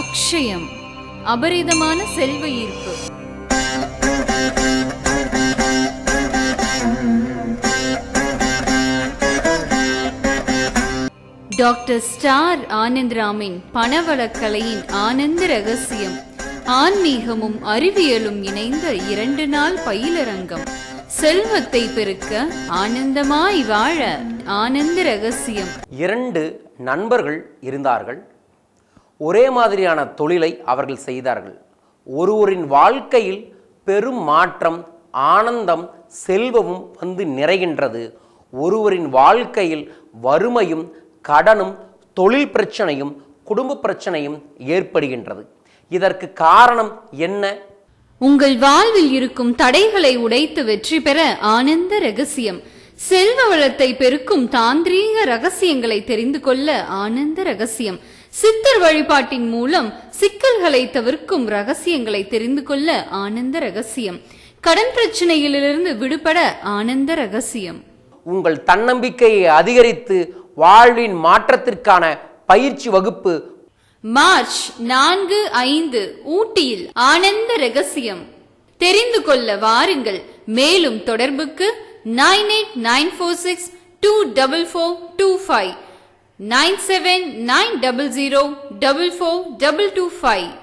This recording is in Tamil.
அக்ஷயம் அபரிதமான செல்வ ஈர்ப்பு. டாக்டர் ஸ்டார் ஆனந்த்ராமின் பணவளக்கலையின் ஆனந்த ரகசியம் ஆன்மீகமும் அறிவியலும் இணைந்த இரண்டு நாள் பயிலரங்கம். செல்வத்தை பெருக்க ஆனந்தமாய் வாழ ஆனந்த ரகசியம். இரண்டு நண்பர்கள் இருந்தார்கள். ஒரே மாதிரியான தொழிலை அவர்கள் செய்தார்கள். ஒருவரின் வாழ்க்கையில் பெரும் மாற்றம் ஆனந்தம் செல்வமும் வந்து நிறைகின்றது. ஒருவரின் வாழ்க்கையில் வறுமையும் கடனும் தொழில் பிரச்சனையும் குடும்ப பிரச்சனையும் ஏற்படுகின்றது. இதற்கு காரணம் என்ன? உங்கள் வாழ்வில் இருக்கும் தடைகளை உடைத்து வெற்றி பெற ஆனந்த ரகசியம். செல்வ வளத்தை பெருக்கும் தாந்திரீக ரகசியங்களை தெரிந்து கொள்ள ஆனந்த ரகசியம். சித்தர் வழிபாட்டின் மூலம் சிக்கல்களை தவிர்க்கும் ரகசியங்களை தெரிந்து கொள்ள ஆனந்த ரகசியம். கடன் பிரச்சனையிலிருந்து விடுபட ஆனந்த ரகசியம். உங்கள் தன்னம்பிக்கையை அதிகரித்து வாழ்வின் மாற்றத்திற்கான பயிற்சி வகுப்பு. மார்ச் நான்கு ஐந்து ஊட்டியில் ஆனந்த ரகசியம். தெரிந்து கொள்ள வாருங்கள். மேலும் தொடர்புக்கு nine eight nine four six two double four two five. Nine seven nine double zero double four double two five.